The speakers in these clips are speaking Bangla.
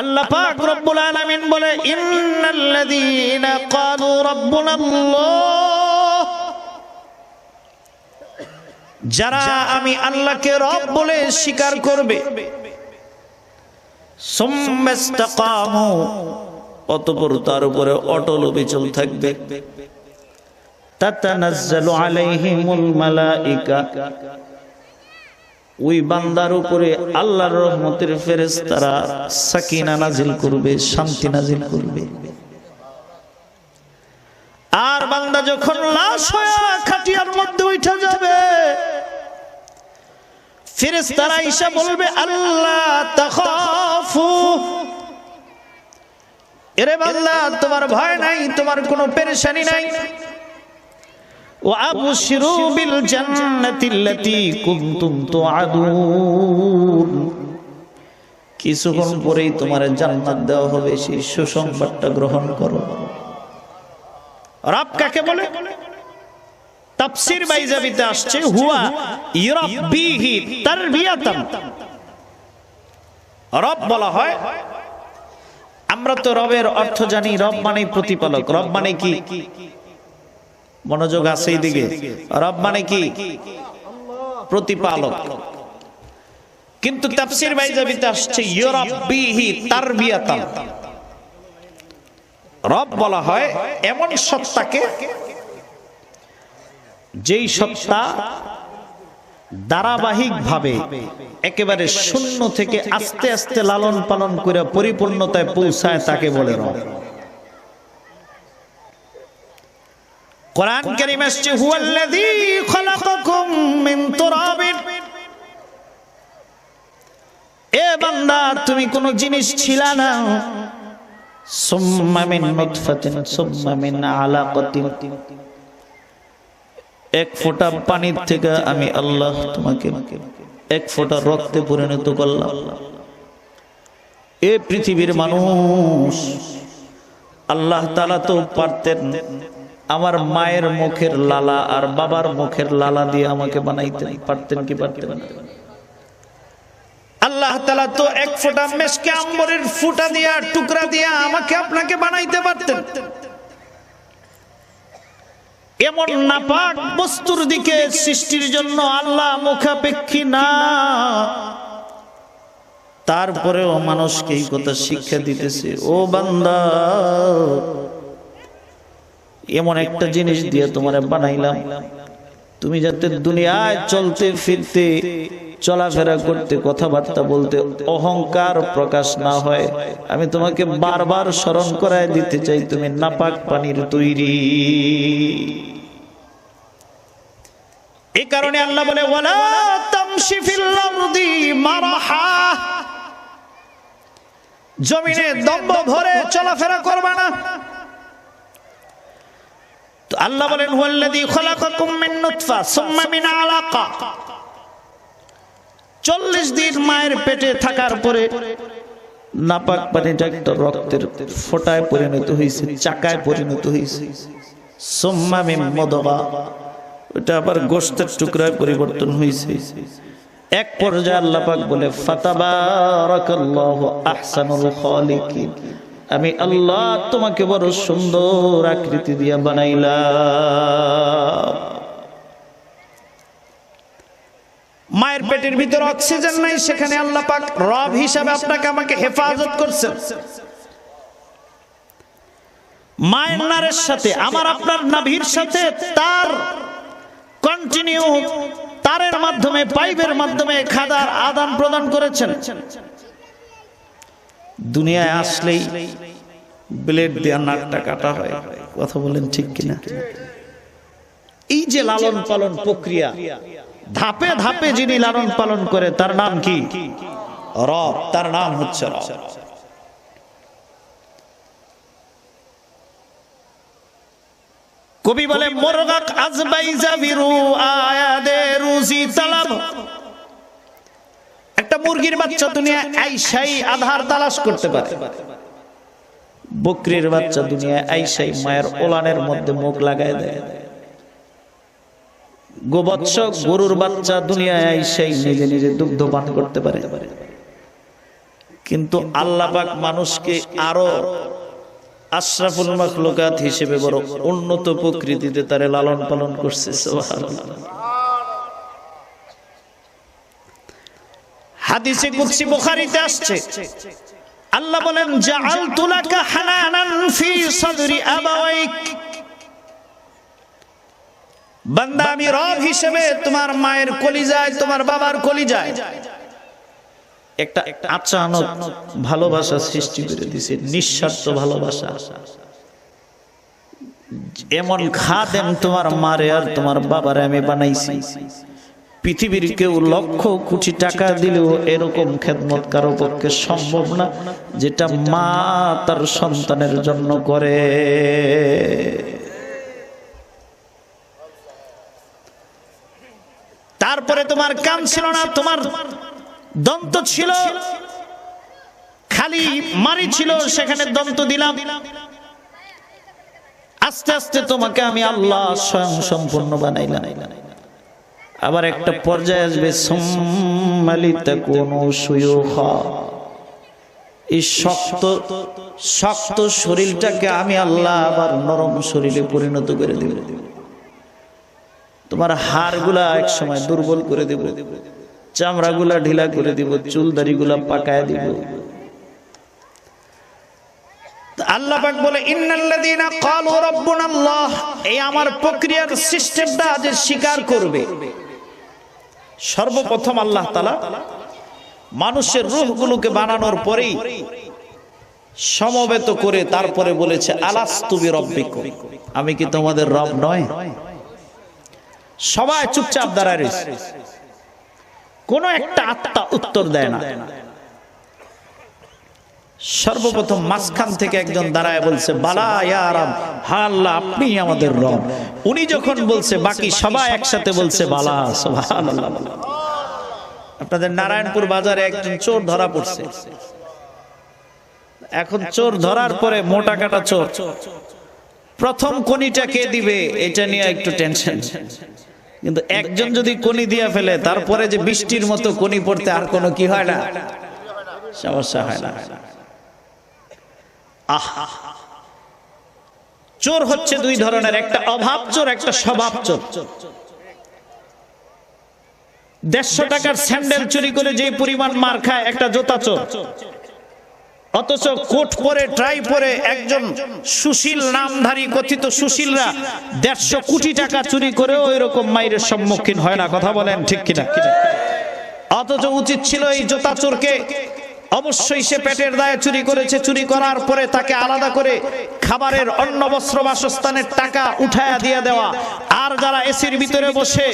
আল্লাহ পাক রব্বুল আলামিন বলে ইন্নাল্লাযীনা ক্বালু রাব্বুনাল্লাহ। যারা আমি আল্লাহকে রব বলে স্বীকার করবে। সুম্মা ইসতাকামু অতঃপর তার উপরে অটল অবিচল থাকবে। তাতানাজ্জালু আলাইহিমুল মালাইকা। ওই বান্দার উপরে আল্লাহর রহমতের ফেরেশতারা সাকিনা নাজিল করবে, শান্তি নাজিল করবে। আর বান্দা যখন লাশ হয়ে খাটিয়ার মধ্যে উঠে যাবে, ফেরেশতারা ঈশা বলবে, আল্লাহ তাখাফু। এরে বান্দা, তোমার ভয় নাই, তোমার কোনো পেরেশানি নাই। وأبشروا بالجنة التي كنتم توعدون কিছুক্ষণ পরেই তোমার জান্নাত দেওয়া হবে সেই সুসংবাদটা গ্রহণ করো রব কাকে বলে তাফসীর বাইজাবিতে আসছে হুয়া ইরাব্বিহি তারবিয়াতান রব বলা হয় আমরা তো রবের অর্থ জানি রব মানে প্রতিপালক রব মানে কি মনোযোগ আছে দিকে। রব মানে কি? প্রতিপালক। কিন্তু তাফসীর বাইজাবিতে আসছে ইরাব্বিহি তারবিয়াতান। রব বলা হয় এমন সত্তাকে যেই সত্তা ধারাবাহিক ভাবে একেবারে শূন্য থেকে আস্তে আস্তে লালন পালন করে পরিপূর্ণতায় পৌঁছায় তাকে বলে রব। কোরআন কারীম আসছে হুয়াল্লাযী খালাকাকুম মিন তুরাবিন। এ বান্দা তুমি কোন জিনিস ছিলা না। সুম্মা মিন নুতফাতিন সুম্মা মিন আলাকাতিন। এক ফোঁটা পানির থেকে আমি আল্লাহ তোমাকে এক ফোঁটা রক্তে পরিণত করলাম। এ পৃথিবীর মানুষ আল্লাহ তাআলা তো পারতেন আমার মায়ের মুখের লালা আর বাবার মুখের লালা দিয়ে আমাকে বানাইতে পারতেন কি পারতেন? আল্লাহ তালা তো এক ফোঁটা মেশকে আম্বরের ফুটা দিয়া, টুকরা দিয়া আমাকে আপনাকে বানাইতে পারতেন এমন নাপাক বস্তুর দিকে সৃষ্টির জন্য আল্লাহ মুখাপেক্ষী না তারপরেও মানুষকে এই কথা শিক্ষা দিতেছে, ও বান্দা এমন একটা জিনিস দিয়ে তোমার বানাইলাম। তুমি যাতে দুনিয়ায় চলতে ফিরতে চলাফেরা করতে কথাবার্তা বলতে অহংকার প্রকাশ না হয়। আমি তোমাকে বারবার স্মরণ করায় দিতে চাই তুমি নাপাক পানির তৈরি। এই কারণে আল্লাহ বলে ওয়ালা তামশি ফিল আরদি মারাহা। জমিনে দম্ভ ভরে চলাফেরা করবা না। আল্লাহ বলেন, হুয়াল্লাযী খালাকাকুম মিন নুতফা সুম্মা মিন আলাকা। 40 দিন মায়ের পেটে থাকার পরে নাপাক পানিটা একটা রক্তের ফোঁটায় পরিণত হয়েছে চাকায় পরিণত হয়েছে সুম্মা মিন মুদগা ওটা আবার গোশতের টুকরায় পরিবর্তন হয়েছে এক পর্যায়ে আল্লাহ পাক বলে, ফাতাবারাকাল্লাহু আহসানুল খালিকিন। আমি আল্লাহ তোমাকে বড় সুন্দর আকৃতি দিয়া বানাইলাম। মায়ের পেটের ভিতর অক্সিজেন নাই, সেখানে আল্লাহ পাক রব হিসাবে আপনাকে আমাকে হেফাজত করছেন। মায়ের নারের সাথে, আমার আপনার নাভির সাথে তার কন্টিনিউ তারের মাধ্যমে, পাইপের মাধ্যমে খাদার আদান প্রদান করেছেন। দুনিয়ায় আসলেই ব্লেড দেওয়া নাকটা কাটা হয়। কথা বলেন ঠিক কিনা? এই যে লালন পালন প্রক্রিয়া, ধাপে ধাপে যিনি লালন পালন করে, তার নাম কি? রব, তার নাম হচ্ছে রব। কবি বলে, মোরগাক আজবাই জাবিরু আয়াদে রুজি তালাব। একটা মুরগির বাচ্চা দুনিয়া আইসাই আধার তালাশ করতে পারে। বকরির বাচ্চা দুনিয়া আইসাই মায়ের ওলানের মধ্যে মুখ লাগায় দেয়। গোবৎস গরুর বাচ্চা দুনিয়ায় আইসাই নিজে নিজে দুগ্ধ পান করতে পারে। কিন্তু আল্লাহ পাক মানুষকে আরও আশরাফুল মাখলুকাত হিসেবে বড় উন্নত প্রকৃতিতে তারে লালন পালন করছে, সুবহানাল্লাহ। হাদিসে কুদসি বুখারীতে আসছে। আল্লাহ বলেন, জাআলতু লাকা হানানান ফি সাদরি আবাওয়াইক। বান্দা, আমি রব হিসেবে তোমার মায়ের কলিজায়, তোমার বাবার কলিজায় একটা আচানক ভালোবাসা সৃষ্টি করে দিছে নিঃস্বার্থ ভালোবাসা। এমন খাদেম তোমার মারে আর তোমার বাবারে আমি বানাইছি। পৃথিবীর কেউ লক্ষ কোটি টাকা দিলেও এরকম খেদমত কারও পক্ষে সম্ভব না, যেটা মা তার সন্তানের জন্য করে। তারপরে তোমার কান ছিল না, তোমার দন্ত ছিল। খালি মারি ছিল, সেখানে দন্ত দিলাম। আস্তে আস্তে তোমাকে আমি আল্লাহ স্বয়ং সম্পূর্ণ বানাইলাম। আবার একটা পর্যায়ে আসবে সম্মালিতা কোন সুয়ুখা। এই শক্ত শক্ত শরীরটাকে আমি আল্লাহ আবার নরম শরীরে পরিণত করে দেব। তোমার হাড়গুলা এক সময় দুর্বল করে দেব। চামড়াগুলা ঢিলা করে দিব চুলদারিগুলা পাকায় দিব। আল্লাহ পাক বলে ইন্নাল্লাযীনা ক্বালু রাব্বুনা আল্লাহ এই আমার প্রক্রিয়ার সিস্টেমটা যে স্বীকার করবে। সর্বপ্রথম আল্লাহ তালা মানুষের রূহগুলোকে বানানোর পরেই সমবেত করে তারপরে বলেছে আলাস্তুবি রব্বি আমি কি তোমাদের রব নয়? সবাই চুপচাপ দাঁড়ায় রয়েছে। কোন একটা আত্মা উত্তর দেয় না। সর্বপ্রথম মাঝখান থেকে একজন দাঁড়ায় বলছে, বালা ইয়ারাম হা আল্লাহ, আপনি আমাদের রব। উনি যখন বলছে, বাকি সবাই একসাথে বলছে, বালা আপনাদের নারায়ণপুর বাজারে একজন চোর ধরা পড়ছে। এখন চোর ধরার পরে মোটা কাটা চোর। প্রথম কোনিটা কে দিবে, এটা নিয়ে একটু টেনশন। কিন্তু একজন যদি কোনি দিয়া ফেলে, তারপরে যে বৃষ্টির মতো কোনি পড়তে আর কোনো কি হয় না? সমস্যা হয় না। চোর হচ্ছে দুই ধরনের, একটা অভাব চোর, একটা স্বভাব চোর। দেড়শো টাকার স্যান্ডেল চুরি করে যে পরিমাণ মার খায়, একটা জোতা চোর। অথচ কোট পরে, ট্রাই পরে একজন সুশীল, নামধারী, কথিত সুশীলরা দেড়শো কোটি টাকা চুরি করে ওই রকম মাইরের সম্মুখীন হয় না। কথা বলেন ঠিক কিনা? অথচ উচিত ছিল এই জোতা চোরকে অবশ্যই সে পেটের দায়ে চুরি করেছে, চুরি করার পরে তাকে আলাদা করে খাবারের অন্ন, বস্ত্র, বাসস্থানের টাকা উঠায়া দিয়ে দেওয়া। আর যারা এসির ভিতরে বসে,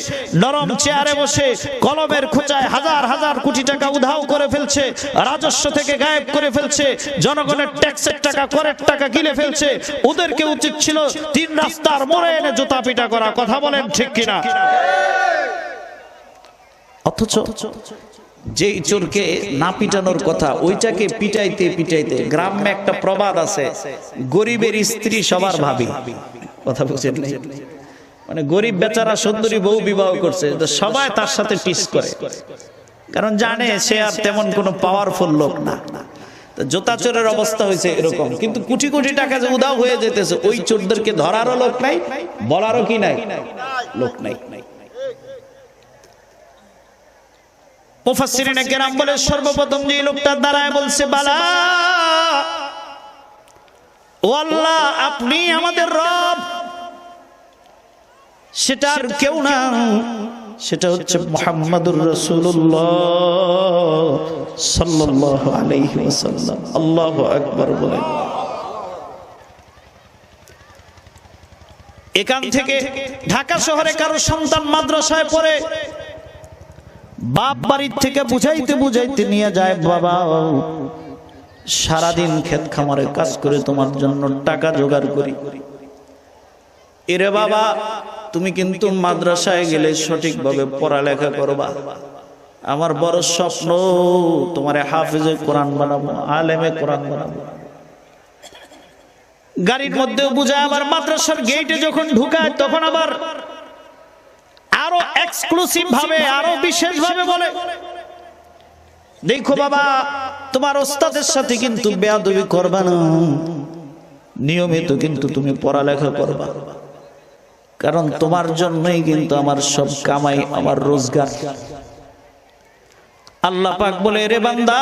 নরম চেয়ারে বসে, কলমের খোঁচায় হাজার হাজার কোটি টাকা উধাও করে ফেলছে, রাজস্ব থেকে গায়েব করে ফেলছে, জনগণের ট্যাক্সের টাকা, করের টাকা গিলে ফেলছে, ওদেরকে উচিত ছিল তিন রাস্তার মোড়ে এনে জুতা পিটা করা। কথা বলেন ঠিক কিনা? অথচ যেই চোরকে না পিটানোর কথা, ওইটাকে পিটাইতে পিটাইতে গ্রামে একটা প্রবাদ আছে, গরিবের স্ত্রী সবার ভাবি। কথা বুঝেন মানে গরিব বেচারা সুন্দরী বউ বিবাহ করছে সবাই তার সাথে টিস করে। কারণ জানে সে আর তেমন কোনো পাওয়ারফুল লোক না। জোতা চোরের অবস্থা হয়েছে এরকম। কিন্তু কোটি কোটি টাকা যে উদাও হয়ে যেতেছে, ওই চোরদেরকে ধরারও লোক নাই, বলারও কি নাই? লোক নাই। মুফাসসিরিনে কেরাম বলে সর্বপ্রথম যে লোকটা দাঁড়ায় বলছে বালা ও আল্লাহ আপনি আমাদের রব। সেটা আর কেউ না সেটা হচ্ছে মুহাম্মাদুর রাসূলুল্লাহ সাল্লাল্লাহু আলাইহি ওয়াসাল্লাম। আল্লাহু আকবার বলে। এখান থেকে ঢাকা শহরে কারও সন্তান মাদ্রাসায় পড়ে বাপ বাড়ির থেকে বুঝাইতে বুঝাইতে নিয়ে যায়, বাবা, সারাদিন ক্ষেত খামারে কাজ করে তোমার জন্য টাকা জোগাড় করি। এরে বাবা, তুমি কিন্তু মাদ্রাসায় গেলে সঠিকভাবে পড়ালেখা করবা। আমার বড় স্বপ্ন, তোমারে হাফিজে কোরআন বানাবো, আলেমে কোরআন বানাবো। গাড়ির মধ্যেও বুঝায়, আবার মাদ্রাসার গেটে যখন ঢুকায়, তখন আবার আরও এক্সক্লুসিভ ভাবে আরও বিশেষ ভাবে বলে। দেখো বাবা তোমার ওস্তাদের সাথে কিন্তু বেয়াদবি করবা না। নিয়মিত কিন্তু তুমি পড়ালেখা করবা। কারণ তোমার জন্যই কিন্তু আমার সব কামাই আমার রোজগার। আল্লাহ পাক বলে রে বান্দা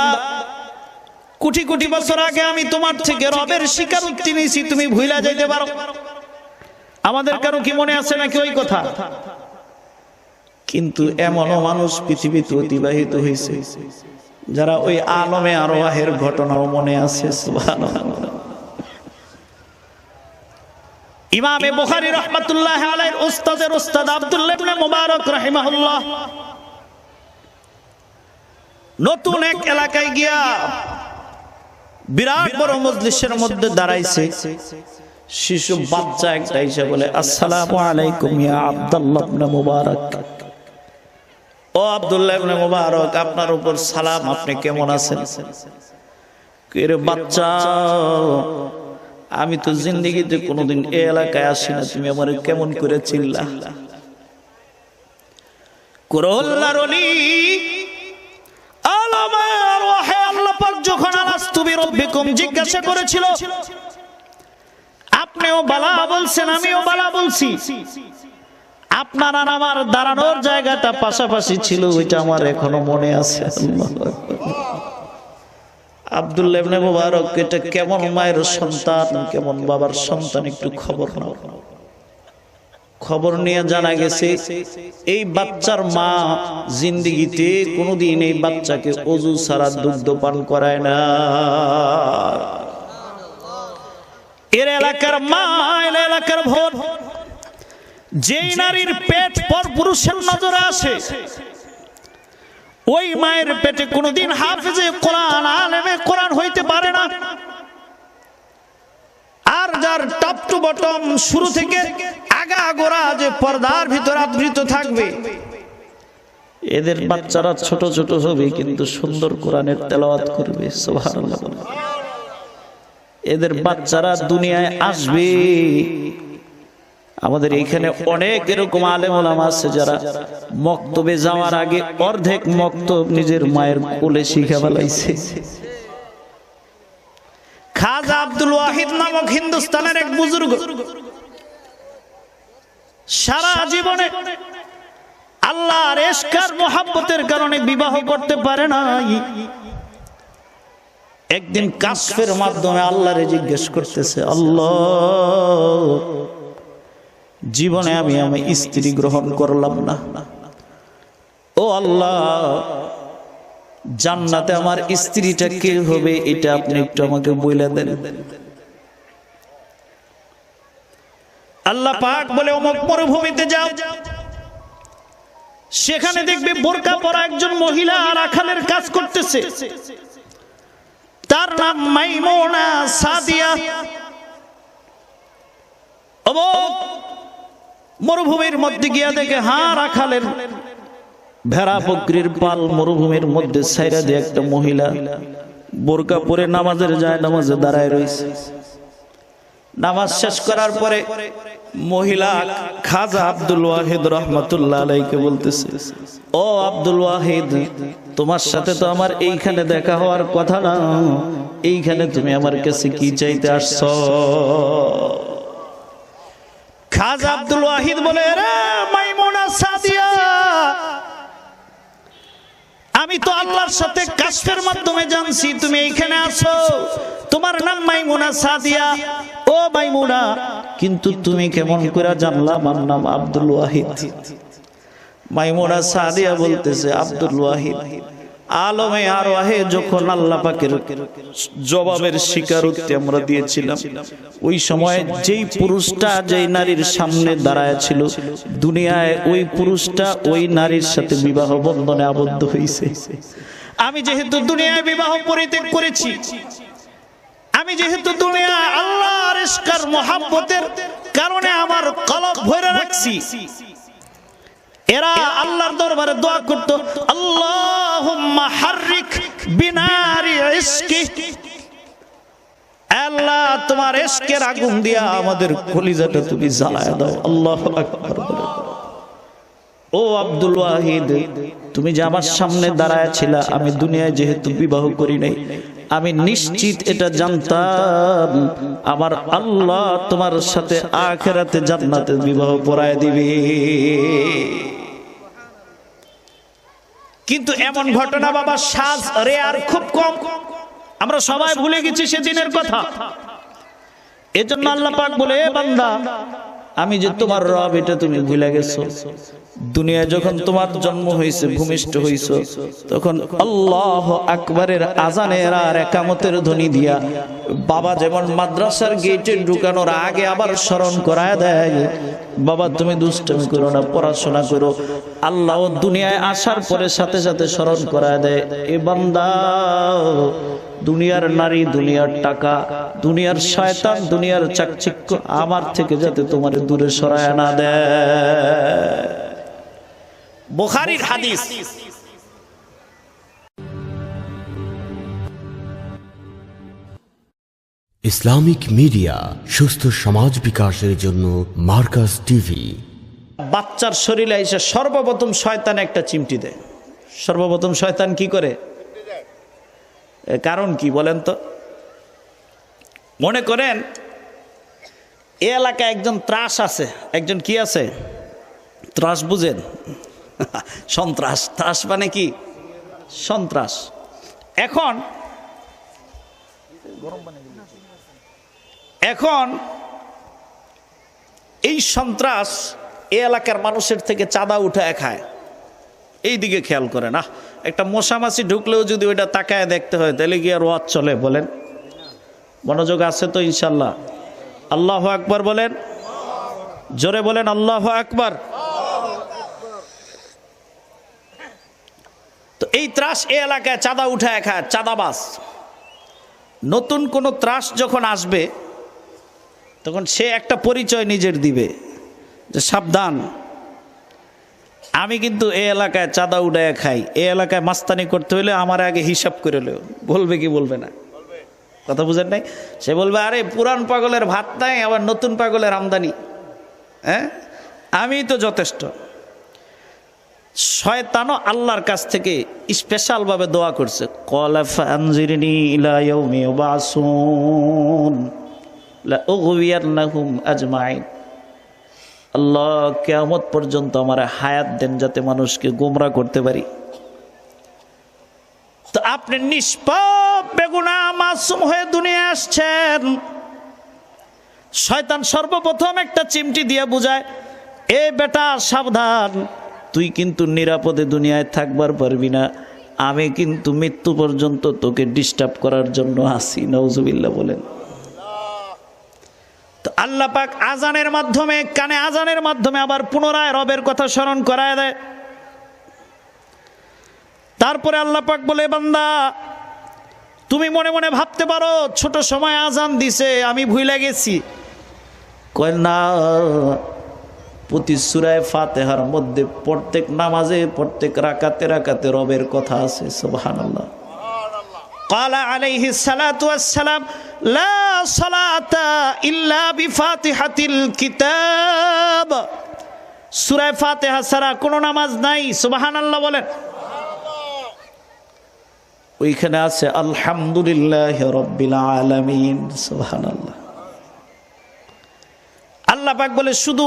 কোটি কোটি বছর আগে আমি তোমার থেকে রবের স্বীকারোক্তি নিয়েছি তুমি ভুলা যাইতে পারো। আমাদের কারও কি মনে আছে নাকি ওই কথা? কিন্তু এমনও মানুষ পৃথিবীতে অতিবাহিত হয়েছে যারা ওই আলমে আরোহের ঘটনাও মনে আছে ইমামে বুখারী রহমাতুল্লাহ আলাইহির উস্তাদের উস্তাদ আব্দুল্লাহ ইবনে মুবারক রাহিমাহুল্লাহ। নতুন এক এলাকায় গিয়া বিরাট বড় মজলিসের মধ্যে দাঁড়াইছে। শিশু বাচ্চা একটা এসে বলে আসসালামু আলাইকুম ইয়া আব্দুল্লাহ ইবনে মুবারক। ও আবদুল্লাহ ইবনে মুবারক, আপনার উপর সালাম, আপনি কেমন আছেন? কে বাচ্চা, আমি তো জিন্দগিতে কোনোদিন এ এলাকায় আসি না, তুমি আমার কেমন করে চিল্লা জিজ্ঞাসা করেছিল, আপনিও বালা বলছেন, আমিও বালা বলছি। আপনার আর আমার দাঁড়ানোর জায়গাটা পাশাপাশি ছিল, ওইটা আমার এখনও মনে আছে। খবর নিয়ে জানা গেছে, এই বাচ্চার মা কোনোদিন এই বাচ্চাকে অজু ছাড়া দুগ্ধ পান করায় না। এর এলাকার মা এলাকার ভোট। যেই নারীর পেট পর পুরুষের নজরে আসে, ওই মায়ের পেটে কোনোদিন হাফেজে কোরআন, আলেমে কোরআন হইতে পারে না। আর যার টপ টু বটম শুরু থেকে আগা গোড়া যে পর্দার ভিতর আবৃত থাকবে, এদের বাচ্চারা ছোট ছোট হবে, কিন্তু সুন্দর কোরআনের তেলাওয়াত করবে এদের বাচ্চারা দুনিয়ায় আসবে। আমাদের এখানে অনেক এরকম আলেম ওলাম আছে যারা মক্তবে যাওয়ার আগে অর্ধেক মক্তব নিজের মায়ের কোলে শিখে ফেলাইছে খাজা আব্দুল ওয়াহিদ নামক হিন্দুস্তানের এক বুজুর্গ সারা জীবনে আল্লাহর এসকার মোহাব্বতের কারণে বিবাহ করতে পারে নাই। একদিন কাশফের মাধ্যমে আল্লাহরে জিজ্ঞেস করতেছে আল্লাহ জীবনে আমি আমি স্ত্রী গ্রহণ করলাম না। ও আল্লাহ, জান্নাতে আমার স্ত্রীটা কে হবে এটা আপনি একটু আমাকে বলে দেন। আল্লাহ পাক বলে, অমুক মরুভূমিতে যাও। সেখানে দেখবে বোরকা পরা একজন মহিলা আর আখালের কাজ করতেছে। তার নাম মাইমোনা সাদিয়া। অমুক মরুভূমির মধ্যে গিয়া দেখে হ্যাঁ রাখালের ভেড়া বকরির পাল মরুভূমির মধ্যে সাইরা দিয়ে একটা মহিলা বোরকা পরে নামাজের যায়, নামাজে দাঁড়ায় রয়েছে নামাজ শেষ করার পরে মহিলা খাজা আব্দুল ওয়াহিদ রহমতুল্লাহ আলাইকে বলতেছে, ও আব্দুল ওয়াহিদ, তোমার সাথে তো আমার এইখানে দেখা হওয়ার কথা না। এইখানে তুমি আমার কাছে কি চাইতে আসছ? আব্দুল ওয়াহিদ বলে আমি তো আল্লাহর সাথে কাশফের মাধ্যমে জানছি, তুমি এইখানে আছো। তোমার নাম মাইমুনা সাদিয়া। ও মাইমুনা, কিন্তু তুমি কেমন করে জানলা, আমার নাম আব্দুল ওয়াহিদ। মাইমুনা সাদিয়া বলতেছে, আব্দুল ওয়াহিদ। আলমে আর ওয়াহে যখন আল্লাহ পাকের জবাবের স্বীকারোক্তি আমরা দিয়েছিলাম, ওই সময় যেই পুরুষটা, যেই নারীর সামনে দাঁড়ায় ছিল, দুনিয়ায় ওই পুরুষটা ওই নারীর সাথে বিবাহ বন্ধনে আবদ্ধ হয়েছে আমি যেহেতু দুনিয়ায় বিবাহ পরিত্যাগ করেছি, আমি যেহেতু দুনিয়া আল্লাহর ইস্কার মোহাব্বতের কারণে আমার কলব ভরে রাখছি, এরা আল্লাহর দরবারে দোয়া করত আল্লাহুম্মা হাররিক বিনারি আল্লাহ, তোমার আগুন দিয়া আমাদের কলিজাটা তুমি জ্বালায় দাও। আল্লাহু আকবার। ও আব্দুল ওয়াহিদ, তুমি যে আমার সামনে দাঁড়ায় ছিলা, আমি দুনিয়ায় যেহেতু বিবাহ করি নাই, আমি নিশ্চিত এটা জানতাম। আমার আল্লাহ তোমার সাথে আখেরাতে জান্নাতে বিবাহ পড়ায় দিবে। কিন্তু এমন ঘটনা বাবা সাজ রেয়ার খুব কম। আমরা সবাই ভুলে গেছি সেদিনের কথা। এজন্য আল্লাহ পাক বলে "এ বান্দা আমি যে তোমার রব এটা তুমি ভুলে গেছো। দুনিয়ায় যখন তোমার জন্ম হয়েছে ভূমিষ্ঠ হইছ তখন আল্লাহ আকবরের আজানের আর একামতের ধ্বনি দিয়া বাবা যেমন মাদ্রাসার গেটে ঢুকানোর আগে আবার স্মরণ করায় দেয়। বাবা তুমি দুষ্টমি করো না পড়াশোনা করো। আল্লাহ দুনিয়ায় আসার পরে সাথে সাথে স্মরণ করায় দেয়, এ বান্দা, দুনিয়ার নারী, দুনিয়ার টাকা, দুনিয়ার শয়তান, দুনিয়ার চাকচিক্য আমার থেকে যাতে তোমার দূরে সরায় না দেয়। হাদিস। ইসলামিক মিডিয়া, সুস্থ সমাজ বিকাশের জন্য মার্কাস টিভি। বাচ্চার শরীরে এসে সর্বপ্রথম শয়তান একটা চিমটি দেয়। সর্বপ্রথম শয়তান কি করে? কারণ কি বলেন তো? মনে করেন, এ এলাকায় একজন ত্রাস আছে। একজন কি আছে? ত্রাস বুঝেন? সন্ত্রাস। ত্রাস মানে কি? সন্ত্রাস। এখন এখন এই সন্ত্রাস এই এলাকার মানুষের থেকে চাঁদা উঠায় খায়। এই দিকে খেয়াল করে না। একটা মশামাছি ঢুকলেও যদি ওইটা তাকায় দেখতে হয়, তাহলে গিয়ে আর ওয়াজ চলে বলেন। মনোযোগ আছে তো ইনশাল্লাহ। আল্লাহ আকবার বলেন। জোরে বলেন, আল্লাহ আকবার। তো এই ত্রাস এ এলাকায় চাঁদা উঠায় খায় চাঁদাবাস নতুন কোনো ত্রাস যখন আসবে, তখন সে একটা পরিচয় নিজের দিবে। যে সাবধান। আমি কিন্তু এ এলাকায় চাঁদা উড়ায় খাই। এ এলাকায় মাস্তানি করতে হলে আমার আগে হিসাব করে লেও বলবে কি বলবে না? কথা বুঝেন নাই? সে বলবে, আরে, পুরান পাগলের ভাত নাই, আবার নতুন পাগলের আমদানি। হ্যাঁ? আমি তো যথেষ্ট। শয়তানও আল্লাহর কাছ থেকে স্পেশালভাবে দোয়া করছে। কলাফা আনজিরনি ইলা ইয়াউমি ইউবাসুন, লা উগবিয়ান্নাহুম আজমাইন। আল্লাহ কেয়ামত পর্যন্ত আমার হায়াত দেন যাতে মানুষকে গোমরা করতে পারি। তো আপনি নিষ্পাপ বেগুনা মাসুম হয়ে দুনিয়া আসছেন। শয়তান সর্বপ্রথম একটা চিমটি দিয়ে বুঝায়, এ বেটা, সাবধান। তুই কিন্তু নিরাপদে দুনিয়ায় থাকবার পারবি না। আমি কিন্তু মৃত্যু পর্যন্ত তোকে ডিস্টার্ব করার জন্য আসি। নওজুবিল্লা বলেন। আল্লাহ পাক আজানের মাধ্যমে, কানে আজানের মাধ্যমে আবার পুনরায় রবের কথা স্মরণ করায় দেয়। তারপরে আল্লাহ পাক বলে বান্দা, তুমি মনে মনে ভাবতে পারো, ছোট সময় আজান দিছে, আমি ভুলে গেছি। কয়, না, প্রতি সুরায় ফাতেহার মধ্যে প্রত্যেক নামাজে, প্রত্যেক রাকাতে রাকাতে রবের কথা আছে, সুবহানাল্লাহ। قال عليه الصلاة والسلام لا صلاة إلا بفاتحة الكتاب সুরায় ফাতেহা ছাড়া কোনো নামাজ নাই সুবহানাল্লাহ বলেন ওইখানে আছে আলহামদুলিল্লাহ রব্বিল আলামিন সুবহানাল্লাহ আল্লাহ পাক বলে শুধু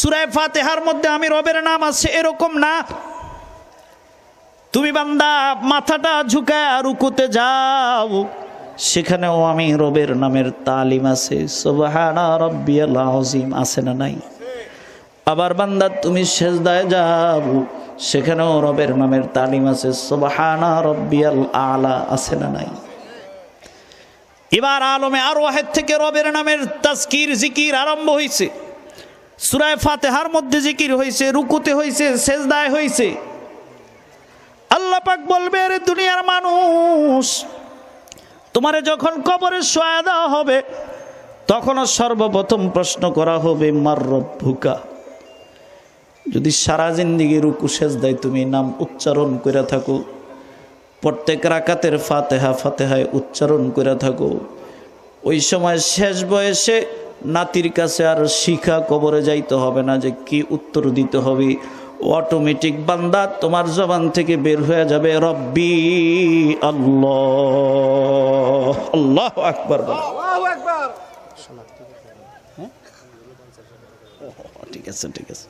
সুরায় ফাতেহার মধ্যে আমি রবের নাম আছে এরকম না তুমি বান্দা, মাথাটা ঝুঁকা রুকুতে যাও। সেখানেও আমি রবের নামের তালিম আছে। সুবহানা আছে না নাই? আবার বান্দা, তুমি সেজদায় যাও। সেখানেও রবের নামের তালিম আছে। সুবহানা রব্বিয়াল আলা, আছে না নাই? এবার আলমে আর ওয়াহেদ থেকে রবের নামের তাজকির, জিকির আরম্ভ হয়েছে সুরায় ফাতেহার মধ্যে জিকির হয়েছে রুকুতে হয়েছে সেজদায় হয়েছে আল্লাহ পাক বলবে রে দুনিয়ার মানুষ, তোমারে যখন কবরে শোয়া দেওয়া হবে, তখনও সর্বপ্রথম প্রশ্ন করা হবে, মার রব্বুকা? যদি সারা জিন্দিগি রুকু সেজদায় তুমি নাম উচ্চারণ করে থাকো, প্রত্যেক রাকাতের ফাতেহা ফাতেহায় উচ্চারণ করে থাকো, ওই সময় শেষ বয়সে নাতির কাছে আর শিখা কবরে যাইতে হবে না, যে কি উত্তর দিতে হবে অটোমেটিক বান্দা তোমার জবান থেকে বের হয়ে যাবে রব্বি আল্লাহ। আল্লাহ আকবর ঠিক আছে ঠিক আছে।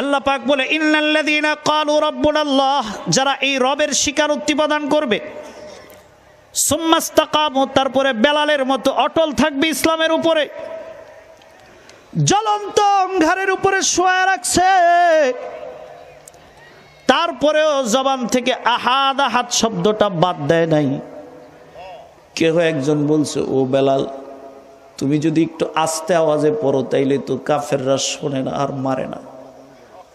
আল্লাহ পাক বলে ইন্নাল্লাযীনা ক্বালু রাব্বুনাল্লাহ। যারা এই রবের স্বীকারোক্তি প্রদান করবে সুম্মাস্তাকামু তারপরে বেলালের মতো অটল থাকবে ইসলামের উপরে। জ্বলন্ত অঙ্গারের উপরে শোয়া রাখছে। তারপরেও জবান থেকে আহাদ আহাদ শব্দটা বাদ দেয় নাই। কেহ একজন বলছে, ও বেলাল, তুমি যদি একটু আস্তে আওয়াজে পড়ো, তাইলে তো কাফেররা শোনে না আর মারে না।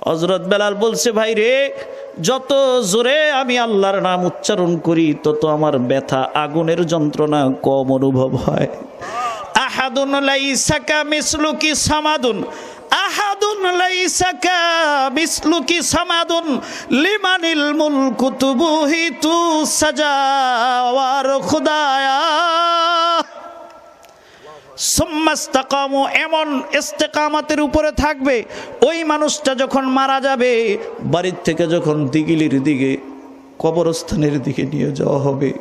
হজরত বেলাল বলছে, ভাই রে, যত জোরে আমি আল্লাহর নাম উচ্চারণ করি, তত আমার ব্যথা, আগুনের যন্ত্রণা কম অনুভব হয়। আহাদুন লাইসাকা মিসলুকি সামাদুন। আহাদুন লাইসাকা মিসলুকি সামাদুন। লিমানিল মুলকু তুবুহিতু সাজাওয়ার খুদায়া। সুম্মাস্তাকামু এমন ইস্তেকামাতের উপরে থাকবে, ওই মানুষটা যখন মারা যাবে, বাড়ির থেকে যখন দিগিলির দিকে, কবরস্থানের দিকে নিয়ে যাওয়া হবে।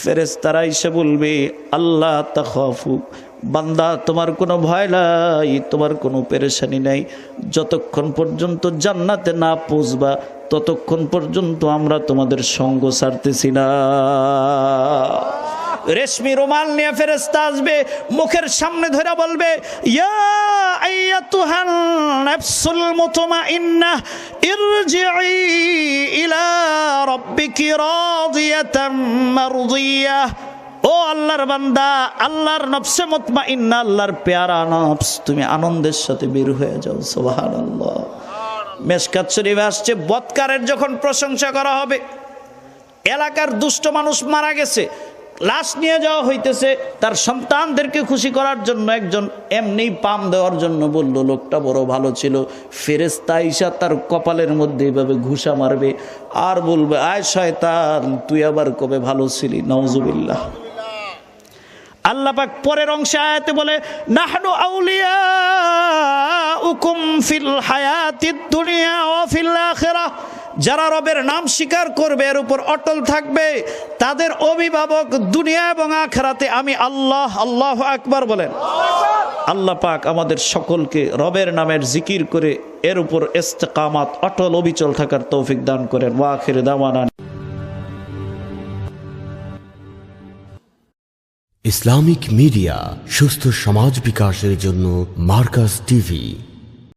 ফেরেস তারা এসে বলবে, আল্লাহ তাখাফু বান্দা, তোমার কোনো ভয় নাই, তোমার কোনো পেরেশানি নাই। যতক্ষণ পর্যন্ত জান্নাতে না পৌঁছবা, ততক্ষণ পর্যন্ত আমরা তোমাদের সঙ্গ ছাড়তেছি না। রেশমি রুমাল নিয়ে ফেরেস্তা আসবে, মুখের সামনে ধরে বলবে ইলা ও আল্লাহর বান্দা, আল্লাহর নফসে মতমা ইন্না আল্লাহর পেয়ারা নফস, তুমি আনন্দের সাথে বের হয়ে যাও, সুবহানাল্লাহ। মেশকাত শরীফে আসছে, বৎকারের যখন প্রশংসা করা হবে, এলাকার দুষ্ট মানুষ মারা গেছে, লাশ নিয়ে যাওয়া হইতেছে, তার সন্তানদেরকে খুশি করার জন্য একজন এমনি পাম দেওয়ার জন্য বলল, লোকটা বড় ভালো ছিল ফেরেস্তা ইসা তার কপালের মধ্যে এভাবে ঘুষা মারবে, আর বলবে, আয় শয়তান, তুই আবার কবে ভালো ছিলি? নওজুবিল্লাহ আল্লাহ পাক পরের অংশে আয়াতে বলে, নাহনু আউলিয়া উকুম ফিল দুনিয়া যারা রবের নাম স্বীকার করবে, এর উপর অটল থাকবে, তাদের অভিভাবক দুনিয়া এবং আখেরাতে আমি আল্লাহ আল্লাহ আকবার বলেন। আল্লাহ পাক আমাদের সকলকে রবের নামের জিকির করে এর উপর ইস্তেকামাত, অটল অবিচল থাকার তৌফিক দান করেন। ওয়াখির দাওয়ানা। ইসলামিক মিডিয়া সুস্থ সমাজ বিকাশের জন্য মার্কাস টিভি।